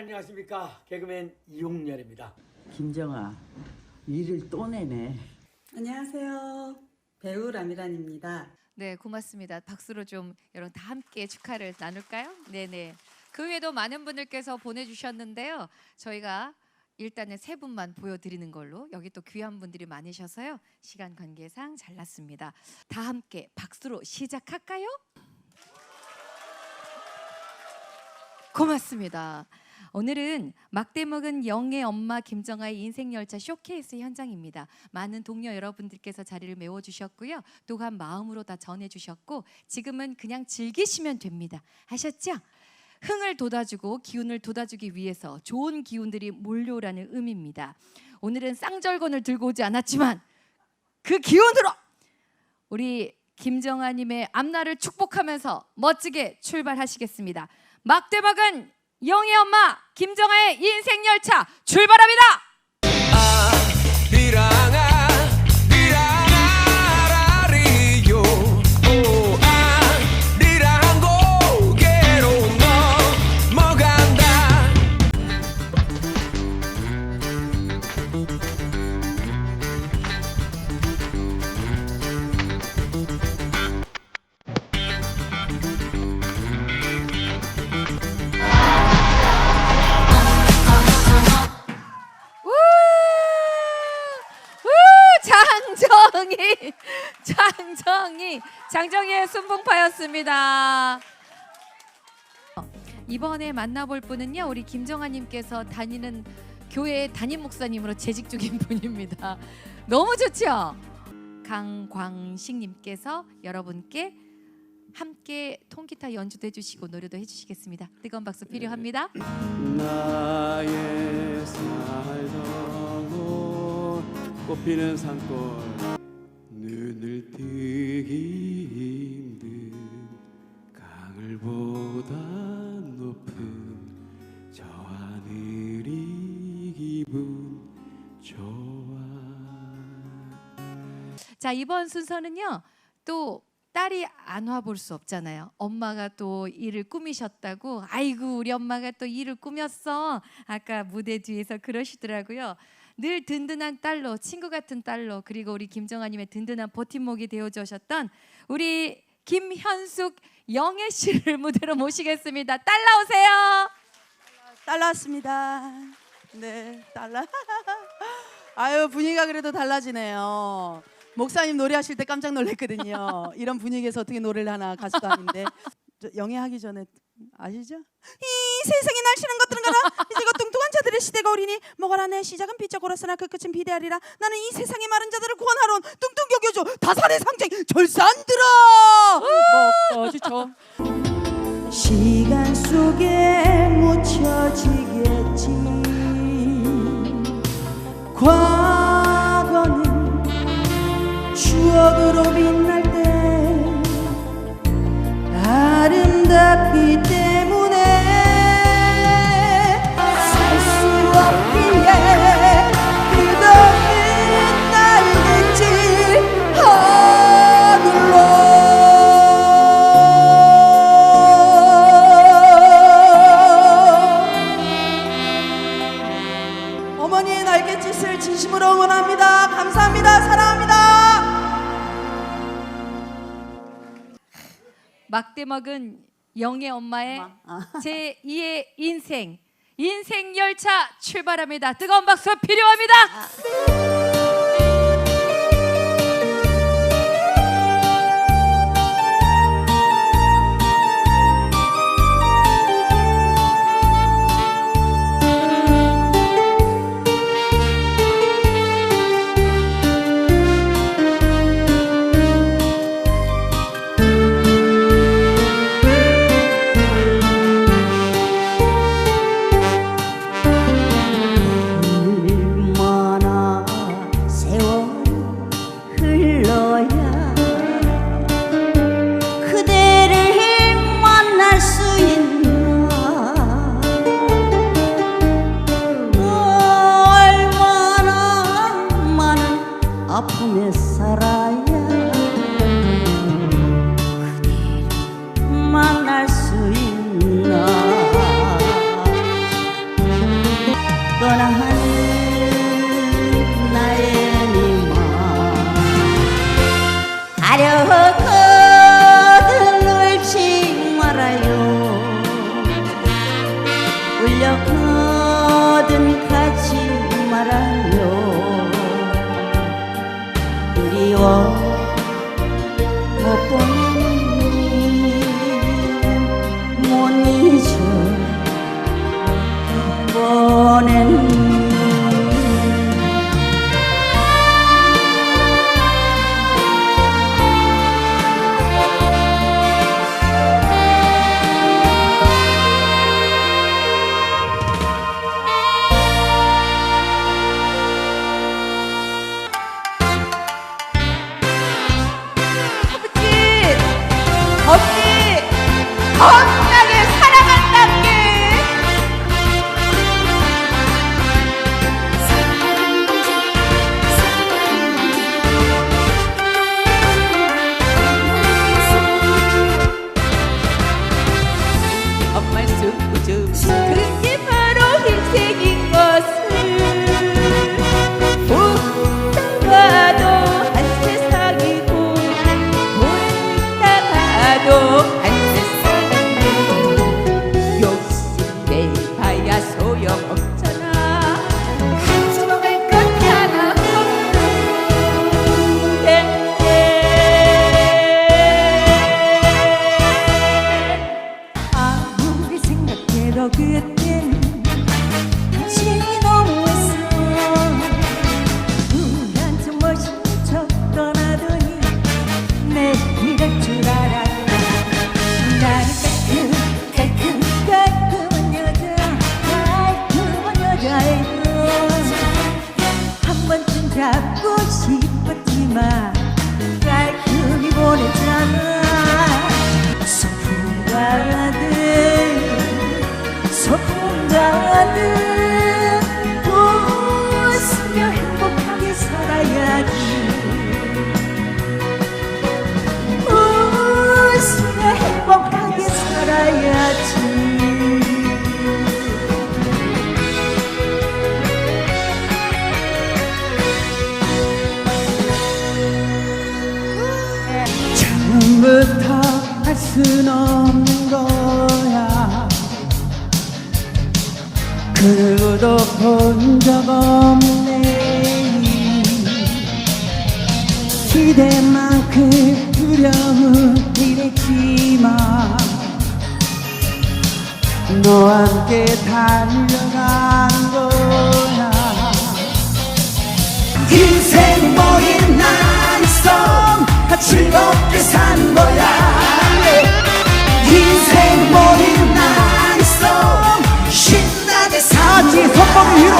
안녕하십니까 개그맨 이용렬입니다. 김정아 일을 또 내네. 안녕하세요. 배우 라미란입니다. 네, 고맙습니다. 박수로 좀 여러분 다 함께 축하를 나눌까요? 네, 네. 그 외에도 많은 분들께서 보내주셨는데요. 저희가 일단은 세 분만 보여드리는 걸로 여기 또 귀한 분들이 많으셔서요. 시간 관계상 잘났습니다. 다 함께 박수로 시작할까요? 고맙습니다. 오늘은 막대 먹은 영의 엄마 김정아의 인생 열차 쇼케이스 현장입니다. 많은 동료 여러분들께서 자리를 메워 주셨고요. 또한 마음으로 다 전해 주셨고 지금은 그냥 즐기시면 됩니다. 하셨죠? 흥을 돋아주고 기운을 돋아주기 위해서 좋은 기운들이 몰려오라는 의미입니다. 오늘은 쌍절곤을 들고 오지 않았지만 그 기운으로 우리 김정아님의 앞날을 축복하면서 멋지게 출발하시겠습니다. 막대박은 영의 엄마 김정아의 인생 열차 출발합니다. 리랑아 장정희 장정희 장정희의 순봉파였습니다. 어, 이번에 만나볼 분은요 우리 김정아님께서 다니는 교회 담임 목사님으로 재직 중인 분입니다. 너무 좋죠? 강광식님께서 여러분께 함께 통기타 연주도 해주시고 노래도 해주시겠습니다. 뜨거운 박수 필요합니다. 나의 살던 곳 꽃피는 산골 눈을 뜨기 힘든 강을보다 높은 저 하늘이 기분 좋아 자 이번 순서는요 또 딸이 안 와 볼 수 없잖아요. 엄마가 또 일을 꾸미셨다고. 아이고 우리 엄마가 또 일을 꾸몄어. 아까 무대 뒤에서 그러시더라고요. 늘 든든한 딸로 친구 같은 딸로 그리고 우리 김정아님의 든든한 버팀목이 되어 주셨던 우리 김현숙 영애 씨를 무대로 모시겠습니다. 딸 나오세요. 딸 나왔습니다. 네, 딸라. 아유 분위기가 그래도 달라지네요. 목사님 노래하실 때 깜짝 놀랐거든요. 이런 분위기에서 어떻게 노래를 하나 가수도 아닌데 저 영예하기 전에 아시죠? 이 세상의 날씨는 것들은 가라 이제가 뚱뚱한 자들의 시대가 오리니 먹어라 내 시작은 비쩍으로서나 그 끝은 비대하리라. 나는 이 세상의 마른 자들을 구원하러 뚱뚱 여겨줘. 다산의 상징. 절산들아 먹어주죠 시간 속에 묻혀지겠지. 과거는 추억으로 빛날 먹은 영의 엄마의 제 2의 인생 인생 열차 출발합니다. 뜨거운 박수 필요합니다. 얼 누구도 본 적 없네. 기대만큼 두려움은 이랬지만 너와 함께 달려간 거야. 인생 뭐인 난 있어. 즐겁게 산 거야 위로.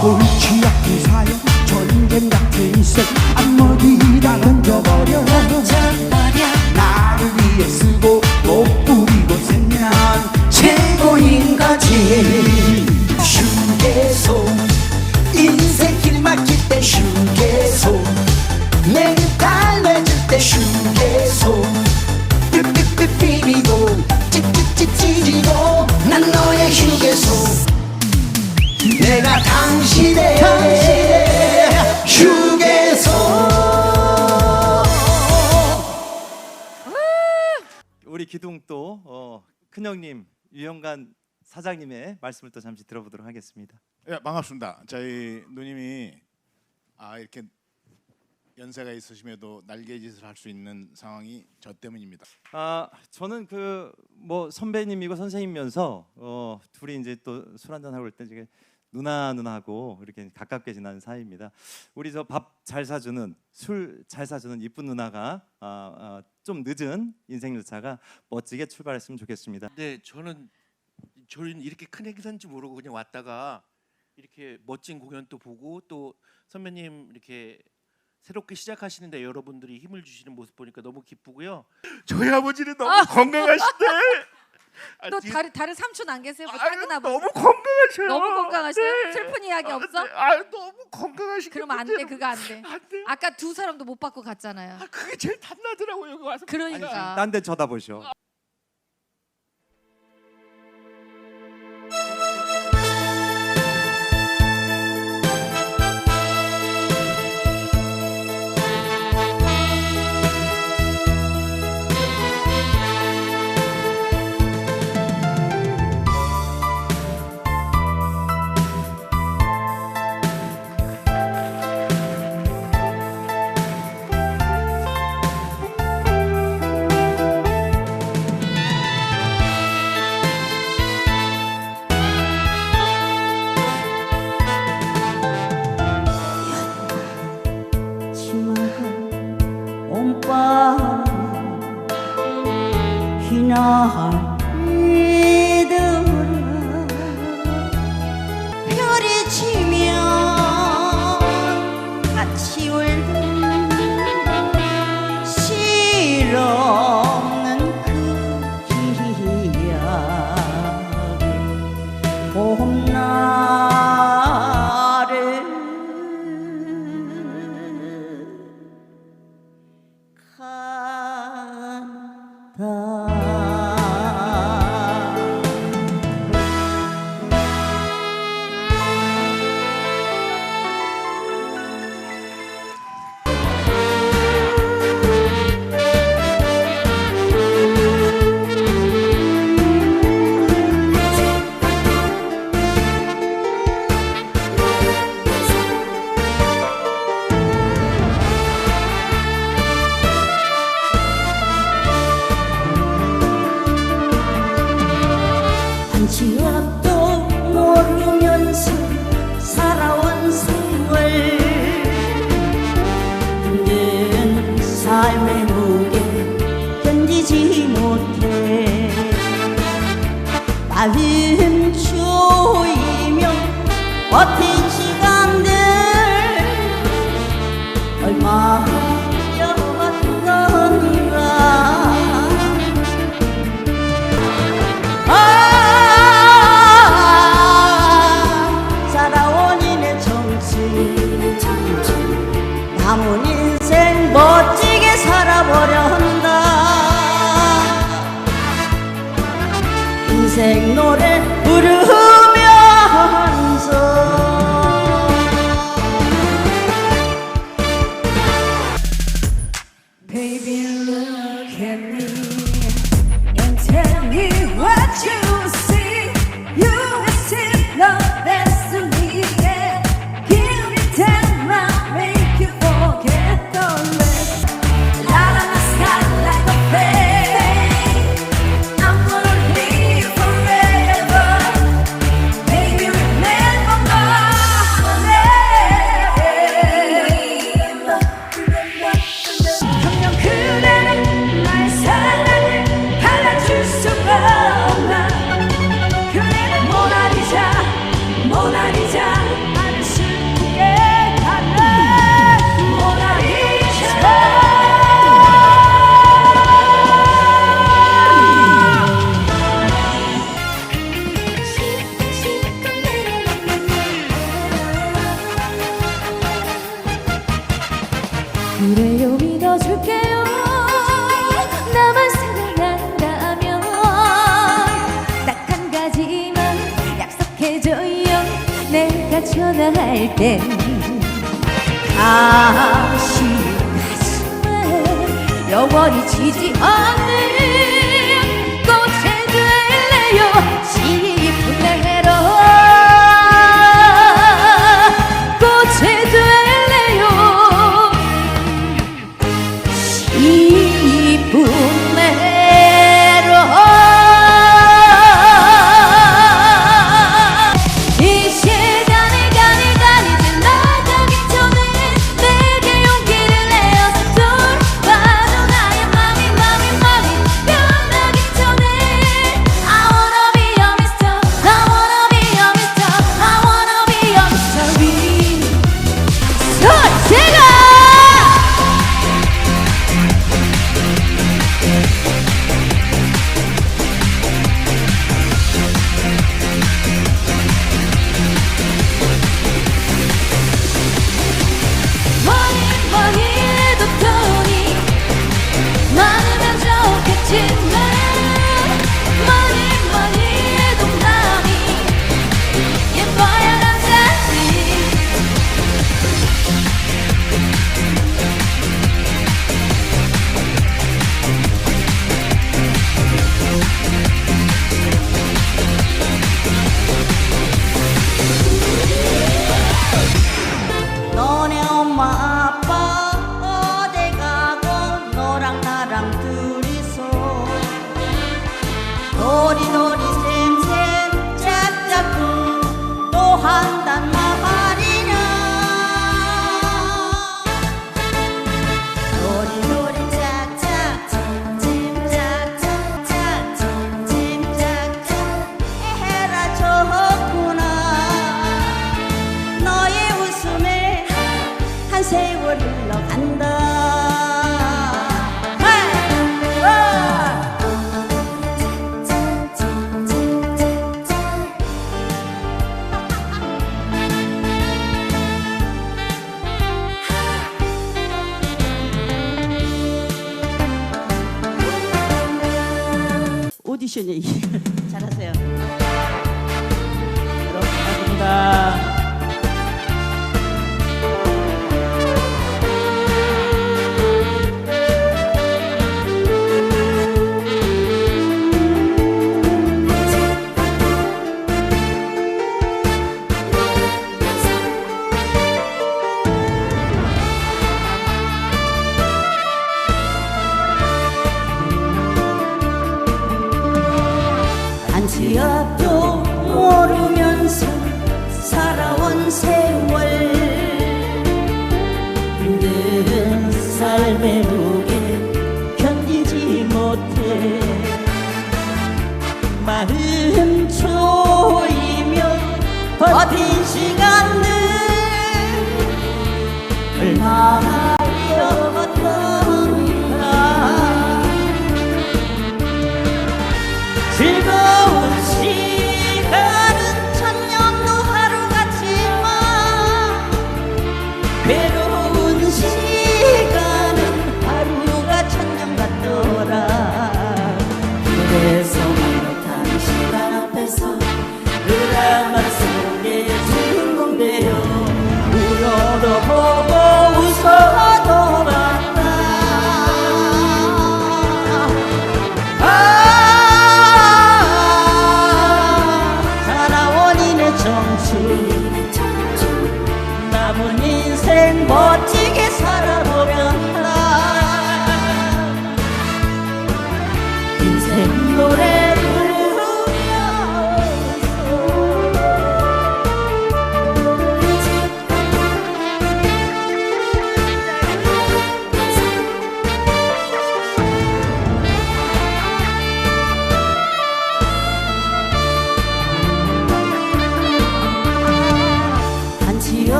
골치 아픈 사연 전쟁 같은 셈 앞머리다 던져버려. 나를 위해 쓰고 못 부리고 생면 최고인 거지. 휴게소 인생 길 막힐 때휴 큰형님 유영관 사장님의 말씀을 또 잠시 들어보도록 하겠습니다. 예, 반갑습니다. 저희 누님이 아 이렇게 연세가 있으심에도 날개짓을 할 수 있는 상황이 저 때문입니다. 아 저는 그 뭐 선배님이고 선생님면서 어, 둘이 이제 또 술 한잔 하고 그럴 때 이게 누나 누나하고 이렇게 가깝게 지나는 사이입니다. 우리 저 밥 잘 사주는 술 잘 사주는 이쁜 누나가 아, 아, 좀 늦은 인생 열차가 멋지게 출발했으면 좋겠습니다. 네, 저는 저는 이렇게 큰 행사인지 모르고 그냥 왔다가 이렇게 멋진 공연도 보고 또 선배님 이렇게 새롭게 시작하시는데 여러분들이 힘을 주시는 모습 보니까 너무 기쁘고요. 저희 아버지는 너무 건강하신데. 아, 또 뒤에- 다른 다른 삼촌 안 계세요? 뭐 아유, 너무 건강하셔요. 너무 건강하세요? 네. 슬픈 이야기 아, 없어? 네. 아, 너무 건강하시게. 그러면 안 돼, 그거 안 돼. 안 돼요. 아까 두 사람도 못 받고 갔잖아요. 아, 그게 제일 탐나더라고요 여기 와서. 그러니까. 딴 데 쳐다보셔. ha 인생 노래 부르 떠날 때 다시 가슴에 영원히 치지 않는 Yeah. 마음 조이며 버틴 시간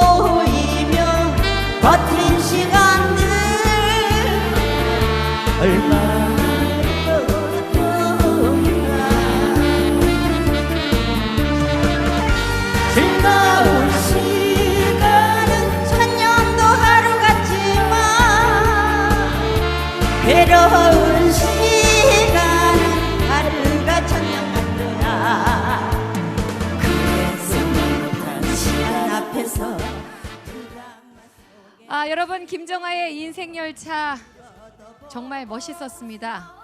조이며 버틴 시간들 같지만 괴로운 아, 여러분 김정아의 인생 열차 정말 멋있었습니다.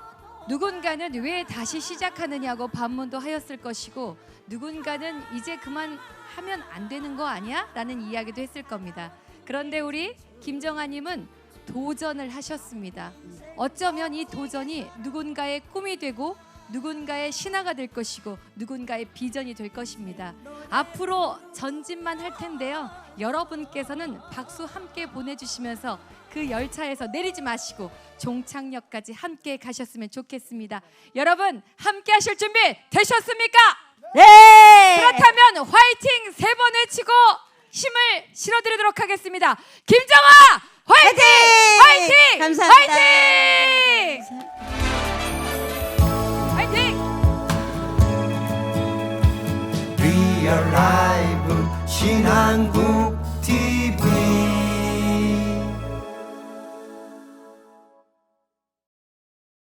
누군가는 왜 다시 시작하느냐고 반문도 하였을 것이고 누군가는 이제 그만 하면 안 되는 거 아니야? 라는 이야기도 했을 겁니다. 그런데 우리 김정아님은 도전을 하셨습니다. 어쩌면 이 도전이 누군가의 꿈이 되고 누군가의 신화가 될 것이고 누군가의 비전이 될 것입니다. 앞으로 전진만 할 텐데요. 여러분께서는 박수 함께 보내주시면서 그 열차에서 내리지 마시고 종착역까지 함께 가셨으면 좋겠습니다. 여러분 함께 하실 준비 되셨습니까? 네 그렇다면 화이팅 세 번 외치고 힘을 실어드리도록 하겠습니다. 김정아 화이팅! 화이팅! 화이팅! 감사합니다. 화이팅! 화이팅! 리얼 라이브 신한국